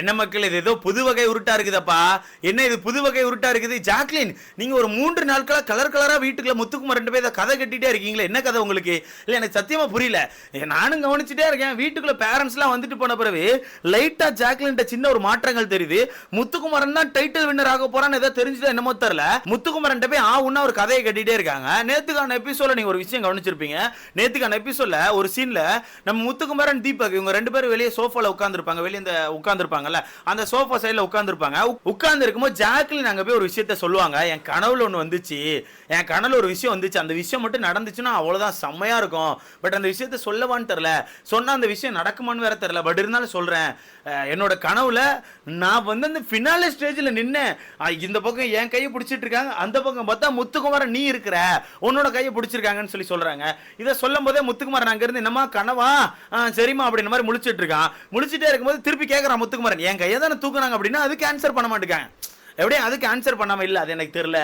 என்ன மக்கள் இது ஏதோ புது வகை உருட்டா இருக்குதப்பா. என்ன இது புது வகை உருட்டா இருக்குது? ஜாக்லின் நீங்க ஒரு மூன்று நாட்களா கலர் கலரா வீட்டுக்குள்ள முத்துக்குமார் ரெண்டு பேர் கதை கட்டிட்டே இருக்கீங்களே என்ன கதை உங்களுக்கு? இல்ல எனக்கு சத்தியமா புரியல. நானும் கவனிச்சுட்டே இருக்கேன். வீட்டுக்குள்ள பேரண்ட்ஸ் எல்லாம் வந்துட்டு போன பிறகு லைட்டா ஜாக்லின் சின்ன ஒரு மாற்றங்கள் தெரியுது. முத்துக்குமாரன் தான் டைட்டில் வின்னர் ஆக போறான்னு ஏதோ தெரிஞ்சுதான் என்னமோ தெரியல. முத்துக்குமாரன் போய் ஆ உன்ன ஒரு கதையை கட்டிட்டே இருக்காங்க. நேத்துக்கான எபிசோட நீங்க ஒரு விஷயம் கவனிச்சிருப்பீங்க. நேத்துக்கான எபிசோட ஒரு சீன்ல நம்ம முத்துக்குமாரன் தீபக் இவங்க ரெண்டு பேரும் வெளியே சோஃபால உட்காந்துருப்பாங்க வெளியே இந்த உட்காந்துருப்பாங்கல்ல அந்த சோஃபா சைடில் உட்காந்துருப்பாங்க உட்கார்ந்து இருக்கும்போது ஜாக்லின் அங்கே போய் ஒரு விஷயத்த சொல்லுவாங்க. என் கனவுல ஒன்று வந்துச்சு. என் கனவுல ஒரு விஷயம் வந்துச்சு. அந்த விஷயம் மட்டும் நடந்துச்சுன்னா அவ்வளோதான் செம்மையா இருக்கும். பட் அந்த விஷயத்த சொல்லவான்னு தெரில சொன்னால் அந்த விஷயம் நடக்குமான்னு வேற தெரில பட் இருந்தாலும் சொல்றேன். என்னோட கனவுல நான் வந்து அந்த ஃபினாலே ஸ்டேஜில் நின்னேன். இந்த பக்கம் என் கையை பிடிச்சிட்டு இருக்காங்க. அந்த பக்கம் பார்த்தா முத்துக்குமாரன் நீ இருக்கிற. உன்னோட கையை பிடிச்சிருக்காங்கன்னு சொல்லி சொல்றாங்க. இதை சொல்லும் போதே முத்துக்குமாரன் அங்கேருந்து இருந்து கனவா? ஆ, சரிம்மா. அப்படின்ற மாதிரி முழிச்சிட்டு இருக்கான். முழிச்சிட்டே இருக்கும்போது திருப்பி கேட்கறான் முத்துக்குமாரன். என் கையை தானே தூக்குறாங்க அப்படின்னா அதுக்கு ஆன்சர் பண்ண மாட்டேங்க எப்படியும் அதுக்கு ஆன்சர் பண்ணாமல் இல்லை அது எனக்கு தெரியல.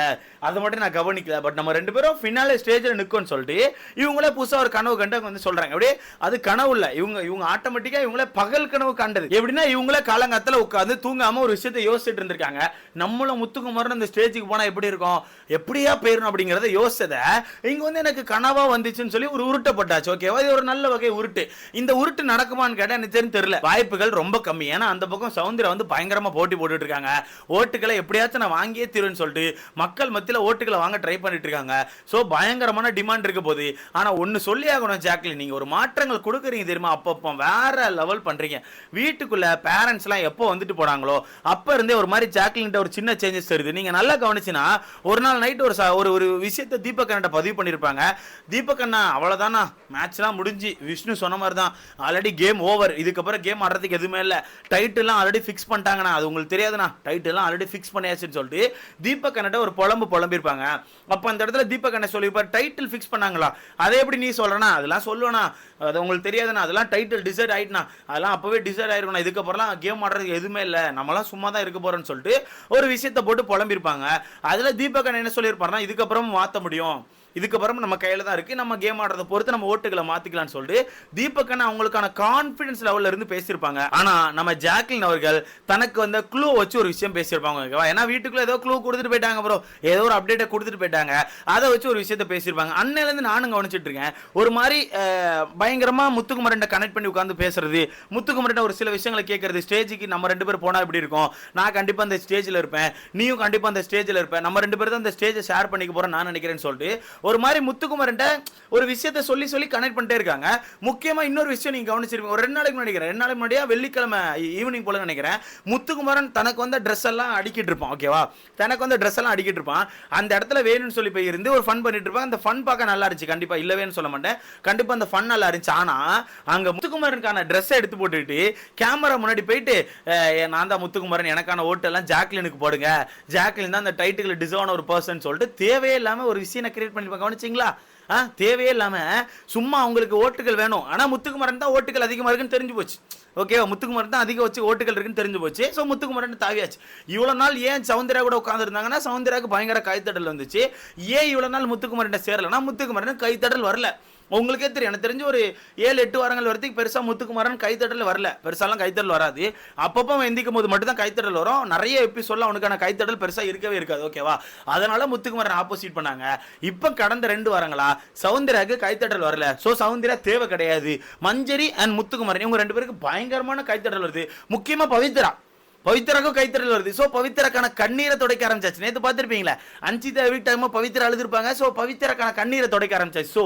அதை மட்டும் நான் கவனிக்கல. பட் நம்ம ரெண்டு பேரும் ஃபினாலே ஸ்டேஜில் நிற்கும்னு சொல்லிட்டு இவங்களே புதுசாக ஒரு கனவு கண்டு வந்து சொல்கிறாங்க அப்படியே அது கனவு இல்லை. இவங்க இவங்க ஆட்டோமேட்டிக்காக இவங்களே பகல் கனவு கண்டது. எப்படின்னா இவங்களே காலங்காத்தில் உட்காந்து தூங்காமல் ஒரு விஷயத்தை யோசிச்சுட்டு இருந்திருக்காங்க. நம்மளும் முத்துக்குமாரன் அந்த ஸ்டேஜுக்கு போனால் எப்படி இருக்கும்? எப்படியா போயிடணும் அப்படிங்கிறத யோசிச்சதை இங்கே வந்து எனக்கு கனவாக வந்துச்சுன்னு சொல்லி ஒரு உருட்டப்பட்டாச்சு ஓகேவா இது ஒரு நல்ல வகை உருட்டு. இந்த உருட்டு நடக்குமான்னு கேட்டால் எனக்கு தெரியும் தெரியல. வாய்ப்புகள் ரொம்ப கம்மி. ஏன்னா அந்த பக்கம் சவுந்தரம் வந்து பயங்கரமாக போட்டி போட்டுட்டு இருக்காங்க. ஓட்டுகளை எப்படியாச்சும் நான் வாங்கியே தீருன்னு சொல்லிட்டு மக்கள் மத்தியில் ஓட்டுகளை வாங்க ட்ரை பண்ணிட்டு இருக்காங்க. ஸோ பயங்கரமான டிமாண்ட் இருக்க போகுது. ஆனால் ஒன்று சொல்லி ஆகணும் ஜாக்லின் நீங்கள் ஒரு மாற்றங்கள் கொடுக்குறீங்க தெரியுமா? அப்பப்போ வேற லெவல் பண்ணுறீங்க வீட்டுக்குள்ளே பேரண்ட்ஸ்லாம் எப்போ வந்துட்டு போனாங்களோ அப்போ இருந்தே ஒரு மாதிரி ஜாக்லின்ட்ட ஒரு சின்ன சேஞ்சஸ் தெரியுது. நீங்கள் நல்லா கவனிச்சுன்னா ஒரு நாள் நைட் ஒரு ஒரு ஒரு விஷயத்தை தீபக் பதிவு பண்ணியிருப்பாங்க தீபக்கண்ணா அவ்வளோதானா மேட்ச்லாம் முடிஞ்சு விஷ்ணு சொன்ன மாதிரி தான் ஆல்ரெடி கேம் ஓவர் இதுக்கப்புறம் கேம் ஆடுறதுக்கு எதுவுமே இல்லை. டைட்டெல்லாம் ஆல்ரெடி ஃபிக்ஸ் பண்ணிட்டாங்கண்ணா. அது உங்களுக்கு தெரியாதுண்ணா. டைட்டெல்லாம் ஆல்ரெடி ஃபிக்ஸ் பண்ணியாச்சுன்னு சொல்லிட்டு தீபக் அண்ணட்ட ஒரு புலம்பு புலம்பிருப்பாங்க அப்போ அந்த இடத்துல தீபக் அண்ணன் சொல்லியிருப்பார் டைட்டில் ஃபிக்ஸ் பண்ணாங்களா? அதை எப்படி நீ சொல்கிறனா அதெல்லாம் சொல்லுவேண்ணா அது உங்களுக்கு தெரியாதுண்ணா. அதெல்லாம் டைட்டில் டிசைட் ஆயிட்டுனா அதெல்லாம் அப்பவே டிசைட் ஆயிருக்கணும் இதுக்கப்புறம்லாம் கேம் ஆடுறதுக்கு எதுவுமே இல்லை. நம்மலாம் சும்மா தான் இருக்க போகிறோன்னு சொல்லிட்டு ஒரு விஷயத்தை போட்டு புலம்பிருப்பாங்க அதில் தீபக் அண்ணன் என்ன சொல்லியிருப்பாருன்னா இதுக்கப்புறம் மாற்ற முடியும். இதுக்கப்புறம் நம்ம கையில் தான் இருக்குது நம்ம கேம் ஆடுறதை பொறுத்து நம்ம ஓட்டுகளை மாற்றிக்கலாம்னு சொல்லிட்டு தீபக் அவங்களுக்கான கான்ஃபிடன்ஸ் லெவல்ல இருந்து பேசியிருப்பாங்க. ஆனால் நம்ம ஜாக்லின் அவர்கள் தனக்கு வந்த க்ளூ வச்சு ஒரு விஷயம் பேசியிருப்பாங்க ஓகேவா ஏன்னா வீட்டுக்குள்ள ஏதோ க்ளூ கொடுத்துட்டு போயிட்டாங்க ப்ரோ ஏதோ ஒரு அப்டேட்டை கொடுத்துட்டு போயிட்டாங்க. அதை வச்சு ஒரு விஷயத்தை பேசியிருப்பாங்க. அன்னையிலேருந்து நானும் கவனிச்சிட்டு இருக்கேன். ஒரு மாதிரி பயங்கரமாக பயங்கரமா முத்துக்குமரன் கனெக்ட் பண்ணி உட்காந்து பேசுறது முத்துக்குமரன் ஒரு சில விஷயங்களை கேட்கறது ஸ்டேஜுக்கு நம்ம ரெண்டு பேரும் போனால் எப்படி இருக்கும்? நான் கண்டிப்பாக அந்த ஸ்டேஜில் இருப்பேன். நீயும் கண்டிப்பாக அந்த ஸ்டேஜில் இருப்பேன் நம்ம ரெண்டு பேரும் தான் அந்த ஸ்டேஜை ஷேர் பண்ணிக்க போறோம் நான் நினைக்கிறேன்னு சொல்லிட்டு ஒரு மாதிரி முத்துக்குமரன்ட்ட ஒரு விஷயத்தை சொல்லி சொல்லி கனெக்ட் பண்ணிட்டே இருக்காங்க. முக்கியமாக இன்னொரு விஷயம் நீங்கள் கவனிச்சிருப்பீங்க. ஒரு ரெண்டு நாளைக்கு முன்னாடி நினைக்கிறேன். ரெண்டு நாளைக்கு முன்னாடியா வெள்ளிக்கிழமை ஈவினிங் போல நினைக்கிறேன். முத்துக்குமரன் தனக்கு வந்த ட்ரெஸ் எல்லாம் அடிக்கிட்டு இருப்பான் ஓகேவா தனக்கு வந்த ட்ரெஸ் எல்லாம் அடிக்கிட்டு இருப்பான். அந்த இடத்துல வேணும்னு சொல்லி போய் இருந்து ஒரு ஃபன் பண்ணிட்டு இருப்பான். அந்த ஃபன் பார்க்க நல்லா இருந்துச்சு. கண்டிப்பாக இல்லவேன்னு சொல்ல மாட்டேன். கண்டிப்பாக அந்த ஃபன் நல்லா இருந்துச்சு. ஆனால் அங்கே முத்துக்குமரனுக்கான ட்ரெஸ்ஸை எடுத்து போட்டுட்டு கேமரா முன்னாடி போயிட்டு நான் தான் முத்துக்குமரன். எனக்கான ஓட்டெல்லாம் ஜாக்லினுக்கு போடுங்க. ஜாக்லின் தான் அந்த டைட்டில் டிசர்வான ஒரு பர்சன் சொல்லிட்டு தேவையே ஒரு விஷயம் கிரியேட் பண்ணி கவனிச்சிங்களா? ஆ தேவையே இல்லாம சும்மா அவங்களுக்கு ஓட்டுகள் வேணும். ஆனா முத்துக்குமரன் தான் ஓட்டுகள் அதிகமா இருக்குன்னு தெரிஞ்சு போச்சு. ஓகேவா முத்துக்குமரன் தான் அதிகம் வச்சு ஓட்டுகள் இருக்குன்னு தெரிஞ்சு போச்சு. ஸோ முத்துக்குமரன் தாவியாச்சு. இவ்வளவு நாள் ஏன் சவுந்தரா கூட உட்காந்துருந்தாங்கன்னா சௌந்தர்யாவுக்கு பயங்கர கைத்தடல் வந்துச்சு. ஏன் இவ்வளோ நாள் முத்துக்குமரன் சேரலன்னா முத்துக்குமரன் கைத்தடல் வரல. உங்களுக்கே தெரியும். எனக்கு தெரிஞ்சு ஒரு ஏழு எட்டு வாரங்கள் வரைக்கும் பெருசாக முத்துக்குமாரன் கைத்தட்டல் வரல. பெருசாலாம் கைத்தடல் வராது. அப்பப்போ அவன் எந்திக்கும் போது மட்டும் தான் கைத்தடல் வரும். நிறைய எபிசோட்ல அவனுக்கான கைத்தடல் பெருசாக இருக்கவே இருக்காது. ஓகேவா அதனால முத்துக்குமாரன் ஆப்போசிட் பண்ணாங்க. இப்போ கடந்த ரெண்டு வாரங்களா சவுந்தராக்கு கைத்தடல் வரல. ஸோ சவுந்தரா தேவை கிடையாது. மஞ்சரி அண்ட் முத்துக்குமாரன் இவங்க ரெண்டு பேருக்கு பயங்கரமான கைத்தடல் வருது. முக்கியமாக பவித்ரா. பவித்ராக்கும் கைத்தறல் வருது. ஸோ பவித்ராக்கான கண்ணீரை துடைக்க ஆரம்பிச்சாச்சு. நேற்று பார்த்திருப்பீங்களா அஞ்சிதா வீக் டைம் பவித்ரா அழுதுருப்பாங்க. ஸோ பவித்ராக்கான கண்ணீரை துடைக்க ஆரம்பிச்சாச்சு. ஸோ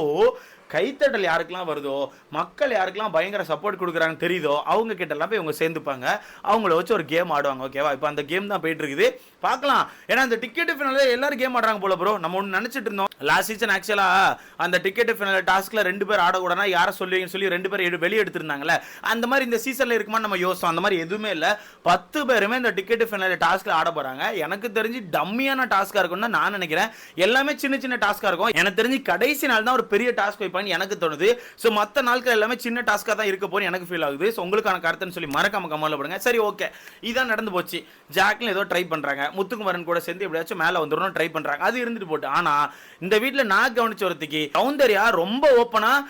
கைத்தட்டல் யாருக்கெல்லாம் வருதோ மக்கள் யாருக்கெல்லாம் பயங்கர சப்போர்ட் கொடுக்குறாங்கன்னு தெரியுதோ அவங்க கிட்டலாம் போய் இவங்க சேர்ந்துப்பாங்க. அவங்கள வச்சு ஒரு கேம் ஆடுவாங்க ஓகேவா இப்போ அந்த கேம் தான் போயிட்டு இருக்குது பார்க்கலாம் ஏன்னா அந்த டிக்கெட் ஃபினால எல்லாரும் கேம் ஆடுறாங்க போல ப்ரோ நம்ம ஒன்று நினச்சிட்டு இருந்தோம். லாஸ்ட் சீசன் ஆக்சுவலாக அந்த டிக்கெட் ஃபினால டாஸ்க்கில் ரெண்டு பேர் ஆடக்கூடாதுனா யாரை சொல்லுவீங்கன்னு சொல்லி ரெண்டு பேர் எடு- வெளியே எடுத்திருந்தாங்களே அந்த மாதிரி இந்த சீசனில் இருக்குமான்னு நம்ம யோசனை அந்த மாதிரி எதுவுமே இல்லை. பத்து பேருமே இந்த டிக்கெட் ஃபினால டாஸ்க்கில் ஆட போகிறாங்க எனக்கு தெரிஞ்சு டம்மியான டாஸ்க்காக இருக்கும்னு நான் நினைக்கிறேன். எல்லாமே சின்ன சின்ன டாஸ்க்காக இருக்கும். எனக்கு தெரிஞ்சு கடைசி நாள் தான் ஒரு பெரிய டாஸ்க் வைப்பாங்க எனக்கு தோணுது. ஸோ மற்ற நாட்கள் எல்லாமே சின்ன டாஸ்க்காக தான் இருக்க போகிறேன் எனக்கு ஃபீல் ஆகுது. ஸோ உங்களுக்கான கருத்துன்னு சொல்லி மறக்காம கமலில் போடுங்க. சரி ஓகே இதான் நடந்து போச்சு. ஜாக்லின் ஏதோ ட்ரை பண்றாங்க. முத்துக்குமரன் கூட சேர்ந்து எப்படியாச்சும் மேலே வந்துடணும் ட்ரை பண்ணுறாங்க அது இருந்துட்டு போட்டு. ஆனால் இந்த வீட்டில் நான் கவனிச்ச ஒருத்திக்கு சௌந்தர்யா ரொம்ப ஓப்பனாக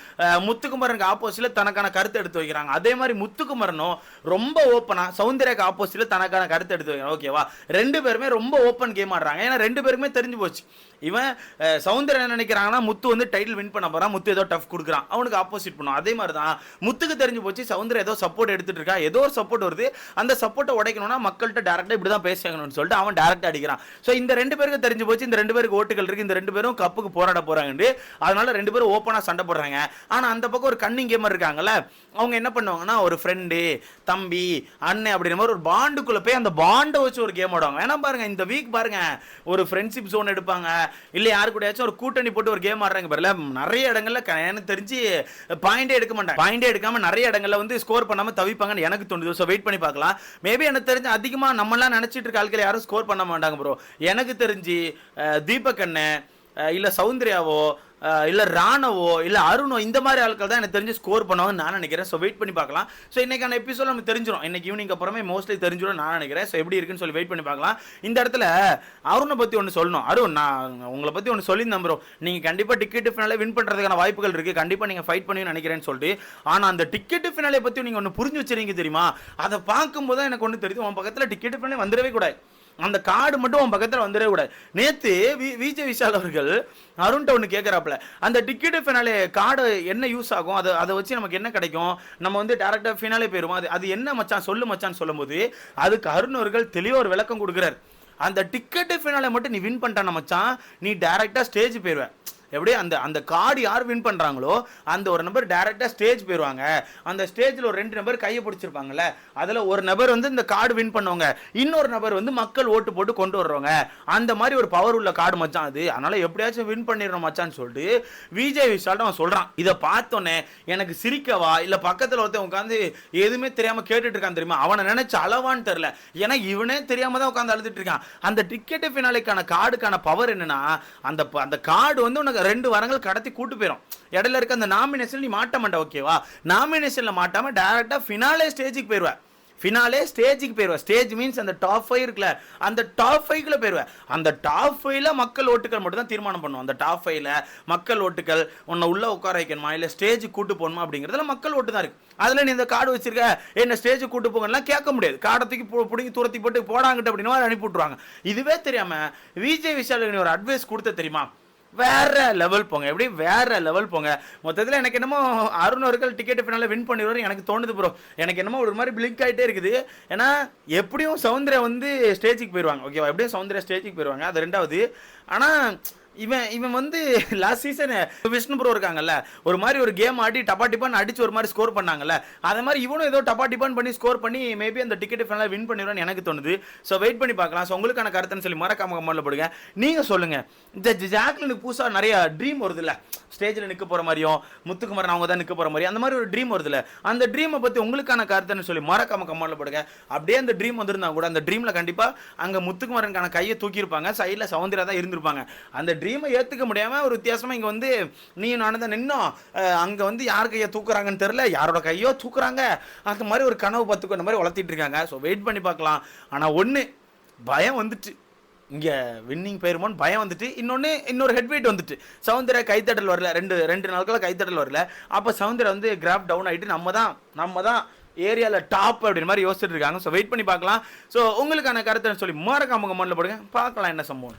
முத்துக்குமரனுக்கு ஆப்போசிட்டில் தனக்கான கருத்து எடுத்து வைக்கிறாங்க. அதே மாதிரி முத்துக்குமரனும் ரொம்ப ஓப்பனாக சௌந்தர்யாக்கு ஆப்போசிட்டில் தனக்கான கருத்து எடுத்து வைக்கிறாங்க. ஓகேவா ரெண்டு பேருமே ரொம்ப ஓப்பன் கேம் ஆடுறாங்க. ஏன்னா ரெண்டு பேருக்குமே தெரிஞ்சு போச்சு. இவன் அஹ், சௌந்தர்யா என்ன நினைக்கிறாங்கன்னா முத்து வந்து டைட்டில் வின் பண்ண போகிறான் முத்து ஏதோ டஃப் கொடுக்குறான். அவனுக்கு ஆப்போசிட் பண்ணும். அதே மாதிரி தான் முத்துக்கு தெரிஞ்சு போச்சு சவுந்தர் ஏதோ சப்போர்ட் எடுத்துட்டு இருக்கா? ஏதோ ஒரு சப்போர்ட் வருது. அந்த சப்போர்ட்டை உடைக்கணும்னா மக்கள்கிட்ட டேரக்டாக இப்படி தான் பேசணும்னு சொல்லிட்டு அவன் டேரக்டாக அடிக்கிறான். ஸோ இந்த ரெண்டு பேருக்கு தெரிஞ்சு போச்சு இந்த ரெண்டு பேருக்கு ஓட்டுகள் இருக்கு இந்த ரெண்டு பேரும் கப்புக்கு போராட போகிறாங்கன்னு அதனால ரெண்டு பேரும் ஓப்பனாக சண்டை போடுறாங்க. ஆனால் அந்த பக்கம் ஒரு கன்னிங் கேமர் இருக்காங்கல்ல அவங்க என்ன பண்ணுவாங்கன்னா ஒரு ஃப்ரெண்டு தம்பி அண்ணன் அப்படின்ற மாதிரி ஒரு பாண்டுக்குள்ளே போய் அந்த பாண்டை வச்சு ஒரு கேம் ஆடுவாங்க. ஏன்னா பாருங்க இந்த வீக் பாருங்க ஒரு ஃப்ரெண்ட்ஷிப் ஜோன் எடுப்பாங்க. இல்லை யாரு கூடயாச்சும் ஒரு கூட்டணி போட்டு ஒரு கேம் ஆடுறாங்க. பாருல நிறைய இடங்களில் எனக்கு தெரிஞ்சு பாயிண்டே எடுக்க மாட்டாங்க பாயிண்டே எடுக்காம நிறைய இடங்கள்ல வந்து ஸ்கோர் பண்ணாம தவிப்பாங்கன்னு எனக்கு தோணுது. ஸோ வெயிட் பண்ணி பார்க்கலாம். மேபி எனக்கு தெரிஞ்சு அதிகமா நம்மளாம் நினைச்சிட்டு இருக்க ஆட்கள் யாரும் ஸ்கோர் பண்ண மாட்டாங்க ப்ரோ எனக்கு தெரிஞ்சு தீபக் அண்ணன் இல்லை சௌந்தர்யாவோ இல்லை ராணவோ இல்லை அருணோ இந்த மாதிரி ஆட்கள் தான் எனக்கு தெரிஞ்சு ஸ்கோர் பண்ணுவாங்கன்னு நான் நினைக்கிறேன். ஸோ வெயிட் பண்ணி பார்க்கலாம். ஸோ இன்னைக்கான எபிசோட் நம்ம தெரிஞ்சிடும் இன்னைக்கு ஈவினிங் அப்புறமே மோஸ்ட்லி தெரிஞ்சிடும் நான் நினைக்கிறேன். ஸோ எப்படி இருக்குன்னு சொல்லி வெயிட் பண்ணி பார்க்கலாம். இந்த இடத்துல அருணை பற்றி ஒன்று சொல்லணும். அருண் நான் உங்களை பற்றி ஒன்று சொல்லி ப்ரோ நீங்கள் கண்டிப்பாக டிக்கெட்டு ஃபினாலே வின் பண்ணுறதுக்கான வாய்ப்புகள் இருக்குது கண்டிப்பாக நீங்கள் ஃபைட் பண்ணி நினைக்கிறேன்னு சொல்லிட்டு. ஆனால் அந்த டிக்கெட்டு ஃபினாலே பற்றி நீங்கள் ஒன்று புரிஞ்சு வச்சிருக்கீங்க தெரியுமா? அதை பார்க்கும்போது தான் எனக்கு ஒன்று தெரியுது. உன் பக்கத்தில் டிக்கெட் ஃபினாலே வந்துடவே கூடாது. அந்த கார்டு மட்டும் உன் பக்கத்தில் வந்துடவே கூடாது. நேற்று வி விஜய் விஷால் அவர்கள் அருண்ட்ட ஒன்று கேட்குறாப்புல அந்த டிக்கெட்டு ஃபினாலே கார்டு என்ன யூஸ் ஆகும்? அதை அதை வச்சு நமக்கு என்ன கிடைக்கும்? நம்ம வந்து டேரக்டாக ஃபினாலே போயிடுவோம் அது அது என்ன மச்சான் சொல்லு மச்சான்னு சொல்லும்போது அதுக்கு அருண் அவர்கள் தெளிவாக ஒரு விளக்கம் கொடுக்குறாரு. அந்த டிக்கெட்டு ஃபினாலே மட்டும் நீ வின் பண்ணிட்டான மச்சான் நீ டேரக்டாக ஸ்டேஜ் போயிடுவேன் எப்படி அந்த அந்த கார்டு யார் வின் பண்ணுறாங்களோ அந்த ஒரு நபர் டேரெக்டாக ஸ்டேஜ் போயிடுவாங்க அந்த ஸ்டேஜில் ஒரு ரெண்டு நபர் கையை பிடிச்சிருப்பாங்கல்ல அதில் ஒரு நபர் வந்து இந்த கார்டு வின் பண்ணுவாங்க இன்னொரு நபர் வந்து மக்கள் ஓட்டு போட்டு கொண்டு வர்றவங்க அந்த மாதிரி ஒரு பவர் உள்ள கார்டு மச்சான் அது. அதனால் எப்படியாச்சும் வின் பண்ணிடணும் மச்சான்னு சொல்லிட்டு விஜய் விஷால் அவன் சொல்கிறான் இதை பார்த்தோன்னே எனக்கு சிரிக்கவா? இல்லை பக்கத்தில் ஒருத்தன் உட்காந்து எதுவுமே தெரியாமல் கேட்டுட்டு இருக்கான் தெரியுமா? அவனை நினைச்சு அளவான்னு தெரில ஏன்னா இவனே தெரியாமல் தான் உட்காந்து அழுதுட்டு இருக்கான். அந்த டிக்கெட்டு ஃபினாலிக்கான கார்டுக்கான பவர் என்னன்னா அந்த ப- அந்த கார்டு வந்து உனக்கு ரெண்டு வாரங்கள் கடத்தி கூட்டு போயிடும் இடையில இருக்க அந்த நாமினேஷன் நீ மாட்ட மாட்ட ஓகேவா நாமினேஷன்ல மாட்டாம டேரக்டா ஃபினாலே ஸ்டேஜுக்கு போயிருவ. ஃபினாலே ஸ்டேஜுக்கு போயிடுவேன் ஸ்டேஜ் மீன்ஸ் அந்த டாப் ஃபைவ் இருக்குல்ல அந்த டாப் ஃபைவ்ல போயிடுவேன் அந்த டாப் ஃபைவ்ல மக்கள் ஓட்டுகள் மட்டும் தான் தீர்மானம் பண்ணுவோம் அந்த டாப் ஃபைவ்ல மக்கள் ஓட்டுகள் உன்னை உள்ள உட்கார வைக்கணுமா? இல்லை ஸ்டேஜுக்கு கூட்டு போகணுமா? அப்படிங்கிறதுல மக்கள் ஓட்டு தான் இருக்கு. அதில் நீ இந்த கார்டு வச்சிருக்க என்ன ஸ்டேஜுக்கு கூட்டு போங்கலாம் கேட்க முடியாது. கார்டை தூக்கி பிடிங்கி துரத்தி போட்டு போடாங்கிட்ட அப்படின்னு அனுப்பி விட்டுருவாங்க. இதுவே தெரியாம விஜய் விஷாலுக்கு ஒரு அட்வைஸ் கொடுத்த தெரியுமா? வேற லெவல் போங்க. எப்படி வேற லெவல் போங்க. மொத்தத்தில் எனக்கு என்னமோ அருண் அவர்கள் டிக்கெட் ஃபினால வின் பண்ணிடுவாரு எனக்கு தோணுது ப்ரோ எனக்கு என்னமோ ஒரு மாதிரி பிளிங்க் ஆகிட்டே இருக்குது. ஏன்னா எப்படியும் சௌந்தர்யா வந்து ஸ்டேஜுக்கு போயிடுவாங்க ஓகேவா எப்படியும் சௌந்தர்யா ஸ்டேஜுக்கு போயிடுவாங்க அது ரெண்டாவது. ஆனால் இவன் இவன் வந்து லாஸ்ட் சீசன் விஷ்ணு ப்ரோ இருக்காங்கல்ல ஒரு மாதிரி ஒரு கேம் ஆடி டப்பா டிப்பான் அடிச்சு ஒரு மாதிரி ஸ்கோர் பண்ணாங்கல்ல அதே மாதிரி இவனும் ஏதோ டப்பா டிப்பான் பண்ணி ஸ்கோர் பண்ணி மேபி அந்த டிக்கெட் ஃபைனலாக வின் பண்ணிடுவான்னு எனக்கு தோணுது. ஸோ வெயிட் பண்ணி பார்க்கலாம். ஸோ உங்களுக்கான கருத்துன்னு சொல்லி மறக்காம கமெண்ட்ல போடுங்க. நீங்க சொல்லுங்க. இந்த ஜாக்லினுக்கு புதுசாக நிறைய ட்ரீம் வருதுல்ல. ஸ்டேஜில் நிற்க போகிற மாதிரியும் முத்துக்குமரன் அவங்க தான் நிற்க போகிற மாதிரி அந்த மாதிரி ஒரு ட்ரீம் வருதுல்ல. அந்த ட்ரீமை பற்றி உங்களுக்கான கருத்துன்னு சொல்லி மறக்காம கமெண்ட்ல போடுங்க. அப்படியே அந்த ட்ரீம் வந்திருந்தா கூட அந்த ட்ரீமில் கண்டிப்பாக அங்கே முத்துக்குமரனுக்கான கையை தூக்கியிருப்பாங்க. சைடில் சௌந்தர்யா தான் இருந்திருப்பாங்க. அந்த டீமை ஏற்றுக்க முடியாமல் ஒரு வித்தியாசமாக இங்கே வந்து நீ நானும் தான் நின்னோம். அங்கே வந்து யார் கையை தூக்குறாங்கன்னு தெரில யாரோட கையோ தூக்குறாங்க. அந்த மாதிரி ஒரு கனவு பத்துக்கு அந்த மாதிரி வளர்த்திட்டு இருக்காங்க. ஸோ வெயிட் பண்ணி பார்க்கலாம். ஆனால் ஒன்று பயம் வந்துட்டு. இங்கே வின்னிங் போயிருமோன்னு பயம் வந்துட்டு. இன்னொன்று இன்னொரு ஹெட்வெயிட் வந்துட்டு. சவுந்தர கைத்தட்டல் வரல. ரெண்டு ரெண்டு நாட்களா கைத்தட்டல் வரல. அப்போ சவுந்தர வந்து கிராப் டவுன் ஆயிட்டு நம்ம தான் நம்ம தான் ஏரியாவில் டாப் அப்படின்னு மாதிரி யோசிச்சுட்டு இருக்காங்க. ஸோ வெயிட் பண்ணி பார்க்கலாம். ஸோ உங்களுக்கான கருத்துன்னு சொல்லி மறக்காம கமெண்ட்ல போடுங்க. பார்க்கலாம் என்ன சம்பவம்.